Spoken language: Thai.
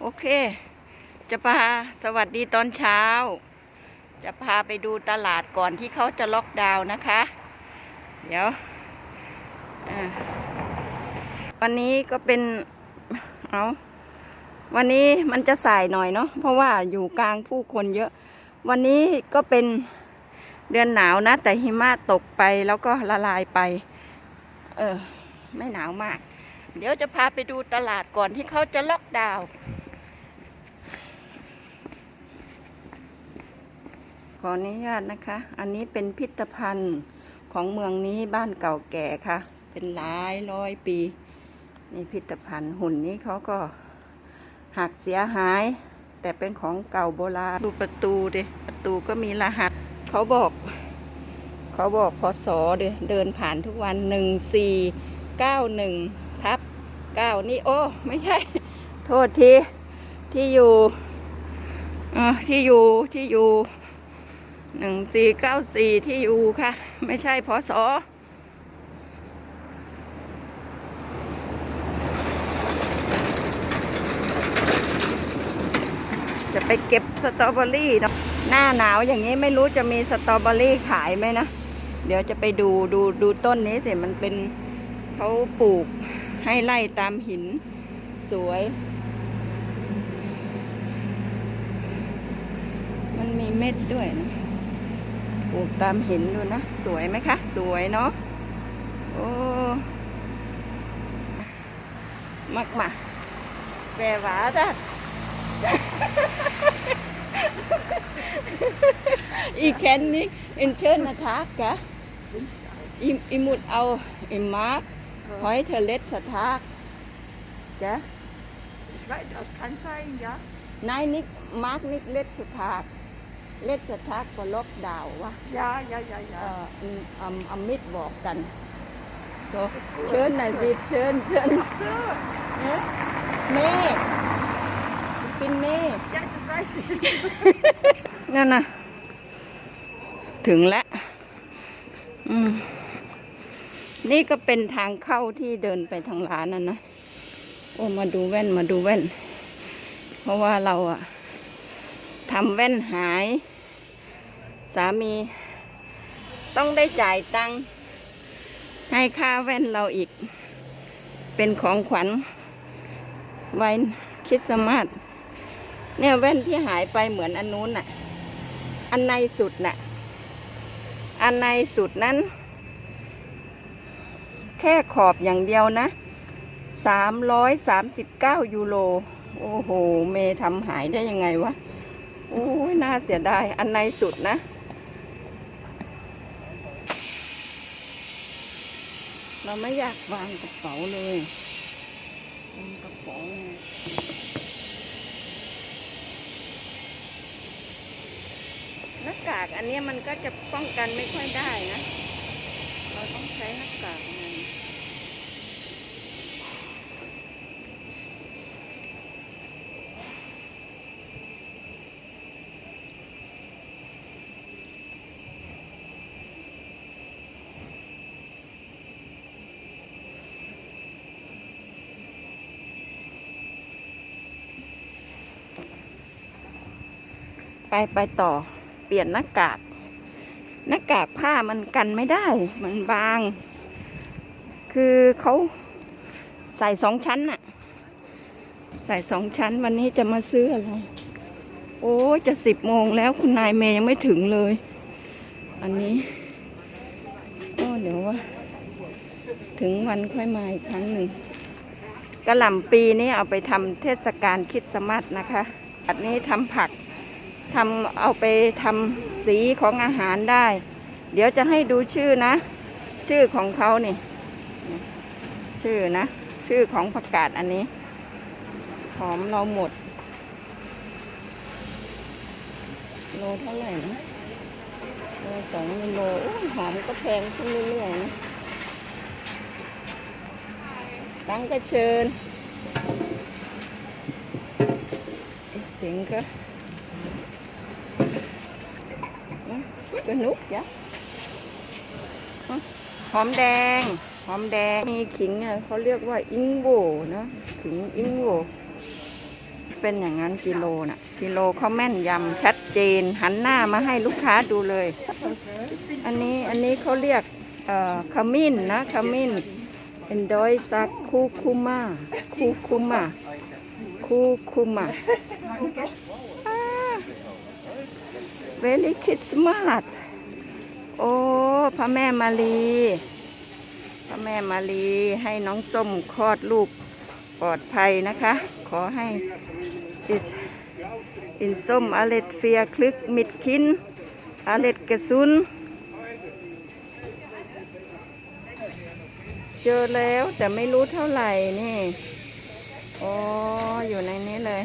โอเค จะพาสวัสดีตอนเช้า จะพาไปดูตลาดก่อนที่เขาจะล็อกดาวน์นะคะ เดี๋ยววันนี้ก็เป็นเอาวันนี้มันจะสายหน่อยเนาะเพราะว่าอยู่กลางผู้คนเยอะ วันนี้ก็เป็นเดือนหนาวนะ แต่หิมะตกไปแล้วก็ละลายไป เออ ไม่หนาวมาก เดี๋ยวจะพาไปดูตลาดก่อนที่เขาจะล็อกดาวน์ขออนุญาตนะคะ อันนี้เป็นพิพิธภัณฑ์ของเมืองนี้บ้านเก่าแก่ค่ะ เป็นหลายร้อยปี นี่พิพิธภัณฑ์หุ่นนี้เขาก็หักเสียหาย แต่เป็นของเก่าโบราณ ดูประตูดิประตูก็มีรหัส เขาบอก เขาบอกพศเดเดินผ่านทุกวันหนึ่งสี่เก้าหนึ่งทับ เก้านี่โอ้ ไม่ใช่ โทษที ที่อยู่อ่าที่อยู่ที่อยู่หนึ่งสี่เก้าสี่ที่อยู่ค่ะ ไม่ใช่พศจะไปเก็บสตรอเบอรี่เนาะหน้าหนาวอย่างนี้ไม่รู้จะมีสตรอเบอรี่ขายไหมนะ เดี๋ยวจะไปดูดูดูต้นนี้สิมันเป็นเขาปลูก ให้ไล่ตามหินสวย มันมีเม็ดด้วยนะปลูกตามหินดูนะ สวยไหมคะ สวยเนาะโอ้มักมาแปลว่าจ้ะอีแคนนี่อินเทอร์นาทักกะอีมุดเอาอิมาร์ หอยเทเลสทากจ้ะ Ich weiß, das kann sein, ja. นายนิกมาร์กนิกเลสทากเลสทากก็ลบดาววะ Ja, ja, ja, เอ่ ja. ออืมอำอำมิดบอกกันโซเชิญหน่อยสิเชิญเชิญ Ach so, เอ๊ะเมย์ปินเมย์ ja, das weiß ich. นั่นน่ะ ถึงแล้วอืม นี่ก็เป็นทางเข้าที่เดินไปทางร้านนั่นนะโอ้มาดูแว่นมาดูแว่น เพราะว่าเราอะทำแว่นหาย สามี ต้องได้จ่ายตังค์ให้ค่าแว่นเราอีก เป็นของขวัญไว้คริดสต์มาสเนี่ยแว่นที่หายไปเหมือนอันนู้นน่ะ อันในสุดน่ะ อันในสุดนั้น แค่ขอบอย่างเดียวนะสามร้อยสามสิบเก้ายูโร โอ้โห เมทำหายได้ยังไงวะ โอ้ยน่าเสียดาย อันในสุดนะ เราไม่อยากวางกระเป๋าเลยวางกระเป๋าหน้ากากอันนี้มันก็จะป้องกันไม่ค่อยได้นะ เราต้องใช้หน้ากากมัน ไปไปต่อ เปลี่ยนหน้ากากหน้ากากผ้ามันกันไม่ได้ มันบาง คือเขาใส่สองชั้นน่ะ ใส่สองชั้นวันนี้จะมาซื้ออะไร โอ้จะสิบโมงแล้วคุณนายเมย์ยังไม่ถึงเลย อันนี้โอ้เดี๋ยวว่า ถึงวันค่อยมาอีกครั้งหนึ่งกระหล่ำปีนี้เอาไปทำเทศกาลคริดสต์มาสนะคะอันนี้ทำผัก ทำเอาไปทำสีของอาหารได้ เดี๋ยวจะให้ดูชื่อนะ ชื่อของเขานี่ ชื่อนะ ชื่อของผักกาดอันนี้ หอมเราหมด โลเท่าไหร่นะโลสองโลโอ้หอมก็แพงขึ้นเรื่อยๆนะตั้งก็เชิญถึงก็ ก็นุกจ้ะหอมแดง หอมแดง มีขิงอะเขาเรียกว่าอิงโวนะขิงอิงโวเป็นอย่างนั้นกิโลน่ะ กิโลเขาแม่นยำชัดเจน หันหน้ามาให้ลูกค้าดูเลย อันนี้อันนี้เขาเรียกเอ่อขมิ้นนะขมิ้นเอนดอยซักคูคุมาคูคุมาคูคุมา เวลิคิสมาสโอ้พระแม่มาลีพระแม่มาลีให้น้องส้มคลอดลูกปลอดภัยนะคะ ขอให้อินส้มอเลตเฟียคลึกมิดคินอเลตกระสุนเจอแล้วแต่ไม่รู้เท่าไหร่นี่โอ้อยู่ในนี้เลย